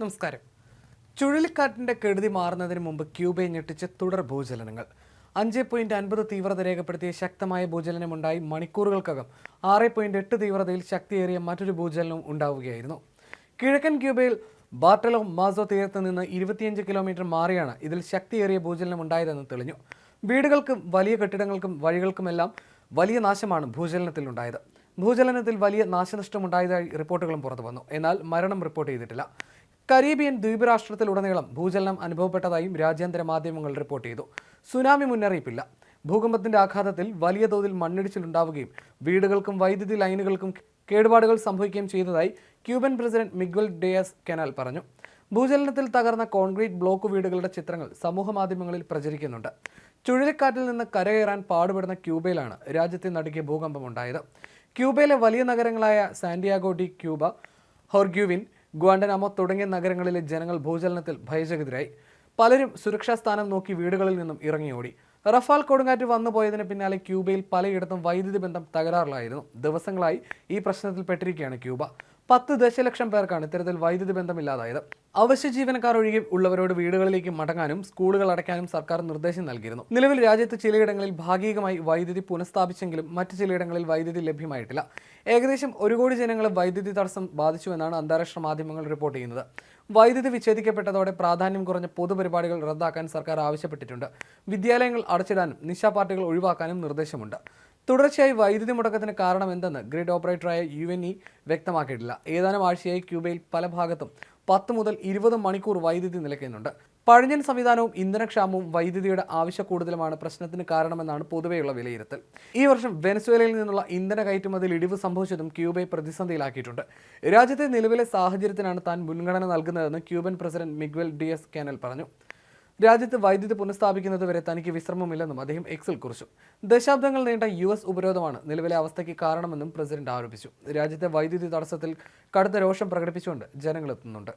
നമസ്കാരം. ചുഴലിക്കാറ്റിന്റെ കെടുതി മാറുന്നതിന് മുമ്പ് ക്യൂബയെ ഞെട്ടിച്ച് തുടർ ഭൂചലനങ്ങൾ. അഞ്ച് പോയിന്റ് അൻപത് തീവ്രത രേഖപ്പെടുത്തിയ ശക്തമായ ഭൂചലനമുണ്ടായി മണിക്കൂറുകൾക്കകം. ആറ് പോയിന്റ് എട്ട് തീവ്രതയിൽ ശക്തിയേറിയ മറ്റൊരു ഭൂചലനവും ഉണ്ടാവുകയായിരുന്നു. കിഴക്കൻ ക്യൂബയിൽ ബാർട്ടലോ മാസോ തീരത്ത് നിന്ന് ഇരുപത്തിയഞ്ച് കിലോമീറ്റർ മാറിയാണ് ഇതിൽ ശക്തിയേറിയ ഭൂചലനം ഉണ്ടായതെന്ന് തെളിഞ്ഞു. വീടുകൾക്കും വലിയ കെട്ടിടങ്ങൾക്കും വഴികൾക്കുമെല്ലാം വലിയ നാശമാണ് ഭൂചലനത്തിൽ ഉണ്ടായത് ഭൂചലനത്തിൽ വലിയ നാശനഷ്ടമുണ്ടായതായി റിപ്പോർട്ടുകളും പുറത്തു വന്നു എന്നാൽ മരണം റിപ്പോർട്ട് ചെയ്തിട്ടില്ല. കരീബിയൻ ദ്വീപരാഷ്ട്രത്തിലുടനീളം ഭൂചലനം അനുഭവപ്പെട്ടതായും രാജ്യാന്തര മാധ്യമങ്ങൾ റിപ്പോർട്ട് ചെയ്തു. സുനാമി മുന്നറിയിപ്പില്ല. ഭൂകമ്പത്തിന്റെ ആഘാതത്തിൽ വലിയ തോതിൽ മണ്ണിടിച്ചിലുണ്ടാവുകയും വീടുകൾക്കും വൈദ്യുതി ലൈനുകൾക്കും കേടുപാടുകൾ സംഭവിക്കുകയും ചെയ്തതായി Cuban president Miguel Diaz Canel പറഞ്ഞു. ഭൂചലനത്തിൽ തകർന്ന കോൺക്രീറ്റ് ബ്ലോക്ക് വീടുകളുടെ ചിത്രങ്ങൾ സമൂഹമാധ്യമങ്ങളിൽ പ്രചരിക്കുന്നുണ്ട്. ചുഴലിക്കാറ്റിൽ നിന്ന് കരകയറാൻ പാടുപെടുന്ന ക്യൂബയിലാണ് രാജ്യത്തെ നടുക്കിയ ഭൂകമ്പമുണ്ടായത്. ക്യൂബയിലെ വലിയ നഗരങ്ങളായ Santiago de Cuba Holguin Guantanamo തുടങ്ങിയ നഗരങ്ങളിലെ ജനങ്ങൾ ഭൂചലനത്തിൽ ഭയചകിതരായി. പലരും സുരക്ഷാ സ്ഥാനം നോക്കി വീടുകളിൽ നിന്നും ഇറങ്ങിയോടി. റഫാൽ കൊടുങ്കാറ്റ് വന്നു പോയതിന് പിന്നാലെ ക്യൂബയിൽ പലയിടത്തും വൈദ്യുതി ബന്ധം തകരാറിലായിരുന്നു. ദിവസങ്ങളായി ഈ പ്രശ്നത്തിൽ പെട്ടിരിക്കുകയാണ് ക്യൂബ. പത്ത് ദശലക്ഷം പേർക്കാണ് ഇത്തരത്തിൽ വൈദ്യുതി ബന്ധമില്ലാതായത്. അവശ്യ ജീവനക്കാർ ഒഴികെ ഉള്ളവരോട് വീടുകളിലേക്ക് മടങ്ങാനും സ്കൂളുകൾ അടയ്ക്കാനും സർക്കാർ നിർദ്ദേശം നൽകിയിരുന്നു. നിലവിൽ രാജ്യത്ത് ചിലയിടങ്ങളിൽ ഭാഗികമായി വൈദ്യുതി പുനഃസ്ഥാപിച്ചെങ്കിലും മറ്റു ചിലയിടങ്ങളിൽ വൈദ്യുതി ലഭ്യമായിട്ടില്ല. ഏകദേശം ഒരു കോടി ജനങ്ങളെ വൈദ്യുതി തടസ്സം ബാധിച്ചുവെന്നാണ് അന്താരാഷ്ട്ര മാധ്യമങ്ങൾ റിപ്പോർട്ട് ചെയ്യുന്നത്. വൈദ്യുതി വിച്ഛേദിക്കപ്പെട്ടതോടെ പ്രാധാന്യം കുറഞ്ഞ പൊതുപരിപാടികൾ റദ്ദാക്കാൻ സർക്കാർ ആവശ്യപ്പെട്ടിട്ടുണ്ട്. വിദ്യാലയങ്ങൾ അടച്ചിടാനും നിശാ പാർട്ടികൾ ഒഴിവാക്കാനും നിർദ്ദേശമുണ്ട്. തുടർച്ചയായി വൈദ്യുതി മുടക്കത്തിന് കാരണം എന്തെന്ന് ഗ്രിഡ് ഓപ്പറേറ്ററായ യു എൻ ഇ വ്യക്തമാക്കിയിട്ടില്ല. ഏതാനും ആഴ്ചയായി ക്യൂബയിൽ പല ഭാഗത്തും പത്ത് മുതൽ ഇരുപത് മണിക്കൂർ വൈദ്യുതി നിലയ്ക്കുന്നുണ്ട്. പഴഞ്ഞൻ സംവിധാനവും ഇന്ധനക്ഷാമവും വൈദ്യുതിയുടെ ആവശ്യക്കൂടുതലുമാണ് പ്രശ്നത്തിന് കാരണമെന്നാണ് പൊതുവെയുള്ള വിലയിരുത്തൽ. ഈ വർഷം വെനസ്വേലയിൽ നിന്നുള്ള ഇന്ധന കയറ്റുമതിയിൽ ഇടിവ് സംഭവിച്ചതും ക്യൂബയെ പ്രതിസന്ധിയിലാക്കിയിട്ടുണ്ട്. രാജ്യത്തെ നിലവിലെ സാഹചര്യത്തിനാണ് താൻ മുൻഗണന നൽകുന്നതെന്ന് Cuban president Miguel Diaz Canel പറഞ്ഞു. രാജ്യത്ത് വൈദ്യുതി പുനഃസ്ഥാപിക്കുന്നതുവരെ തനിക്ക് വിശ്രമമില്ലെന്നും അദ്ദേഹം എക്സിൽ കുറിച്ചു. ദശാബ്ദങ്ങൾ നീണ്ട യു എസ് ഉപരോധമാണ് നിലവിലെ അവസ്ഥയ്ക്ക് കാരണമെന്നും പ്രസിഡന്റ് ആരോപിച്ചു. രാജ്യത്തെ വൈദ്യുതി തടസ്സത്തിൽ കടുത്ത രോഷം പ്രകടിപ്പിച്ചുകൊണ്ട് ജനങ്ങളെത്തുന്നുണ്ട്